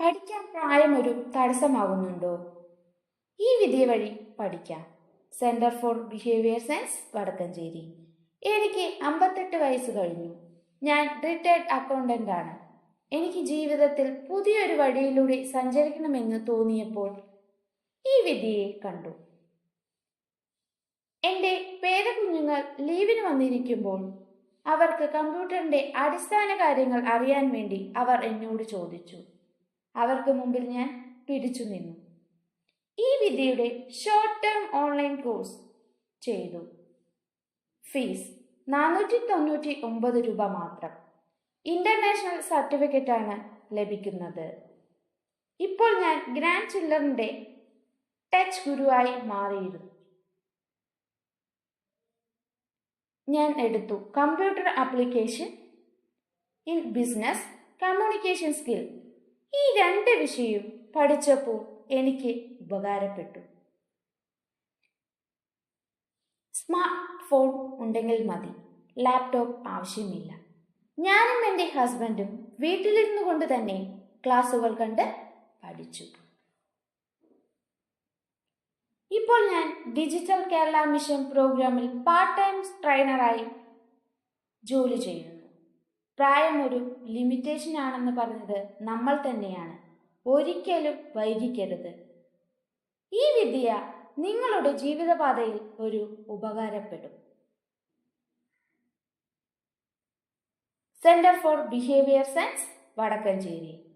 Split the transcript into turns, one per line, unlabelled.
പഠിക്കാൻ ഒരു തടസ്സമാകുന്നുണ്ടോ? ഈ വിദ്യ വഴി പഠിക്കാം. Centre for behaviour science Vadakkanchery. എനിക്ക് അമ്പത്തെട്ട് വയസ്സ് കഴിഞ്ഞു. ഞാൻ റിട്ടയർഡ് അക്കൗണ്ടന്റ് ആണ്. എനിക്ക് ജീവിതത്തിൽ പുതിയൊരു വഴിയിലൂടെ സഞ്ചരിക്കണമെന്ന് തോന്നിയപ്പോൾ ഈ വിദ്യയെ കണ്ടു. എന്റെ പേരക്കുഞ്ഞുങ്ങൾ ലീവിന് വന്നിരിക്കുമ്പോൾ അവർക്ക് കമ്പ്യൂട്ടറിന്റെ അടിസ്ഥാന കാര്യങ്ങൾ അറിയാൻ വേണ്ടി അവർ എന്നോട് ചോദിച്ചു. അവർക്ക് മുമ്പിൽ ഞാൻ പിടിച്ചു നിന്നു. ഈ വിദ്യയുടെ ഷോർട്ട് ടേം ഓൺലൈൻ കോഴ്സ് ചെയ്തു. ഫീസ് നാനൂറ്റി തൊണ്ണൂറ്റി ഒമ്പത് രൂപ മാത്രം. ഇന്റർനാഷണൽ സർട്ടിഫിക്കറ്റ് ആണ് ലഭിക്കുന്നത്. ഇപ്പോൾ ഞാൻ ഗ്രാൻഡ് ചിൽഡ്രന്റെ ടച്ച് ഗുരുവായി മാറിയിരുന്നു. ഞാൻ എടുത്തു computer application in business communication skill ഈ രണ്ട് വിഷയവും പഠിച്ചപ്പോൾ എനിക്ക് ഉപകാരപ്പെട്ടു. സ്മാർട്ട് ഫോൺ ഉണ്ടെങ്കിൽ മതി ലാപ്ടോപ്പ് ആവശ്യമില്ല. ഞാനും എന്റെ ഹസ്ബൻഡും വീട്ടിലിരുന്നു കൊണ്ട് തന്നെ ക്ലാസ്സുകൾ കണ്ട് പഠിച്ചു. ഇപ്പോൾ ഞാൻ ഡിജിറ്റൽ കേരള മിഷൻ പ്രോഗ്രാമിൽ പാർട്ട് ടൈം ട്രെയിനറായി ജോലി ചെയ്യുന്നു. പ്രായം ഒരു ലിമിറ്റേഷൻ ആണെന്ന് പറഞ്ഞത് നമ്മൾ തന്നെയാണ്. ഒരിക്കലും വൈകിക്കരുത്. ഈ വിദ്യ നിങ്ങളുടെ ജീവിതപാതയിൽ ഒരു ഉപകാരപ്പെടും. Centre for behaviour science Vadakkanchery.